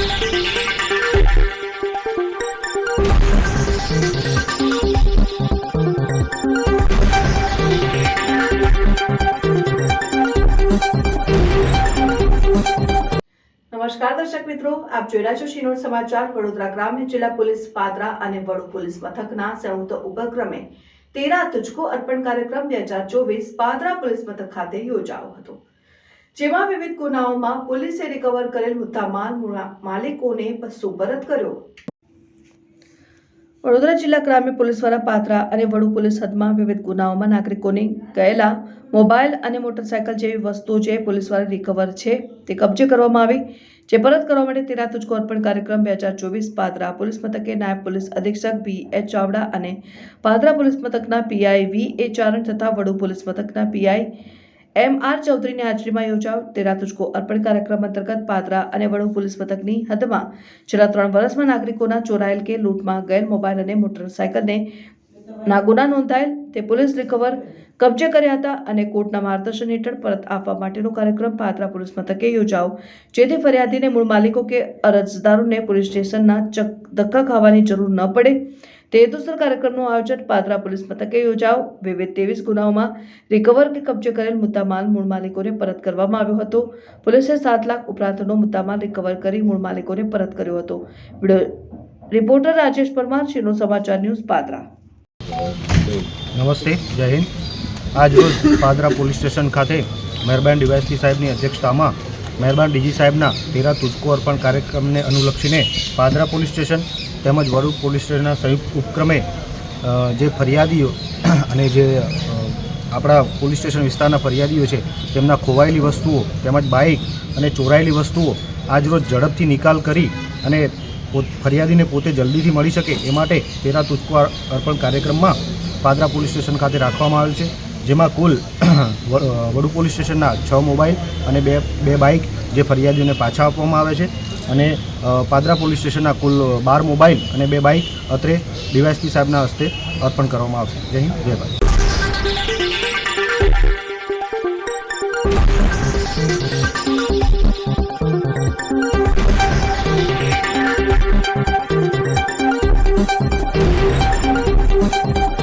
નમસ્કાર દર્શક મિત્રો, આપ જોઈ રહ્યા છો શિનોર સમાચાર. વડોદરા ગ્રામ્ય જિલ્લા પોલીસ પાદરા અને વડુ પોલીસ મથકના સંયુક્ત ઉપક્રમે તેરા તુજકો અર્પણ કાર્યક્રમ બે હજાર ચોવીસ પાદરા પોલીસ મથક ખાતે યોજાયો હતો. જેમાં વિવિધ ગુનાઓમાં પોલીસે રિકવર કરેલ મુદ્દામાલ માલિકોને સુપરત કર્યો. વડોદરા જિલ્લા ગ્રામ્ય પોલીસ દ્વારા પાત્રા અને વડુ પોલીસ હદમાં વિવિધ ગુનાઓમાં નાગરિકોને ગયેલા મોબાઈલ અને મોટરસાયકલ જેવી વસ્તુઓ જે પોલીસ દ્વારા રિકવર છે તે કબજે કરવામાં આવી. જે પરત કરવા માટે તેરા તુજકો અર્પણ કાર્યક્રમ બે હજાર ચોવીસ પાદરા પોલીસ મથકે નાયબ પોલીસ અધિક્ષક બી એચ ચાવડા અને પાદરા પોલીસ મથકના પીઆઈ વી એ ચારણ તથા વડુ પોલીસ મથકના પીઆઈ એમ આર ચૌધરીની હાજરીમાં યોજાયો તેરા તુજકો અર્પણ કાર્યક્રમ અંતર્ગત પાદરા અને વડો પોલીસ મથકની હદમાં છેલ્લા ત્રણ વર્ષમાં નાગરિકોના ચોરાયેલ કે લૂંટમાં ગયેલ મોબાઈલ અને મોટરસાયકલને ના ગુના નોંધાયેલ તે પોલીસ રિકવર કબજે કર્યા હતા અને કોર્ટના માર્ગદર્શન હેઠળ પરત આપવા માટેનો કાર્યક્રમ પાદરા પોલીસ મથકે યોજાઓ જેથી ફરિયાદીને મૂળ માલિકો કે અરજદારોને પોલીસ સ્ટેશનના ચક ધક્કા ખાવાની જરૂર ન પડે. તે હેતુસર કાર્યક્રમનું આયોજન પાદરા પોલીસ મથકે યોજાઓ વિવિધ ત્રેવીસ ગુનાઓમાં રિકવર કે કબજે કરેલ મુદ્દામાલ મૂળ માલિકોને પરત કરવામાં આવ્યો હતો. પોલીસે સાત લાખ ઉપરાંતનો મુદ્દામાલ રિકવર કરી મૂળ માલિકોને પરત કર્યો હતો. રિપોર્ટર રાજેશ પરમાર શિનો સમાચાર ન્યૂઝ પાદરા નમસ્તે, જય હિન્દ. આજ રોજ પાદરા પોલીસ સ્ટેશન ખાતે મહેરબાન ડીવાયસપી સાહેબની અધ્યક્ષતામાં મહેરબાન ડીજી સાહેબના તેરા તુજકો અર્પણ કાર્યક્રમને અનુલક્ષીને પાદરા પોલીસ સ્ટેશન તેમજ વડોદ પોલીસ સ્ટેશનના સંયુક્ત ઉપક્રમે જે ફરિયાદીઓ અને જે આપણા પોલીસ સ્ટેશન વિસ્તારના ફરિયાદીઓ છે, તેમના ખોવાયેલી વસ્તુઓ, તેમજ બાઇક અને ચોરાયેલી વસ્તુઓ આજરોજ ઝડપથી નિકાલ કરી અને ફરિયાદીને પોતે જલ્દીથી મળી શકે એ માટે તેરા તુજકો અર્પણ કાર્યક્રમમાં પાદરા પોલીસ સ્ટેશન ખાતે રાખવામાં આવેલ છે. જેમાં કુલ વડુ પોલીસ સ્ટેશનના છ મોબાઈલ અને બે બે બાઇક જે ફરિયાદીઓને પાછા આપવામાં આવે છે. અને પાદરા પોલીસ સ્ટેશનના કુલ બાર મોબાઈલ અને બે બાઇક અત્રે ડીવાયસપી સાહેબના હસ્તે અર્પણ કરવામાં આવશે. જય હિન્દ, જય ભારત.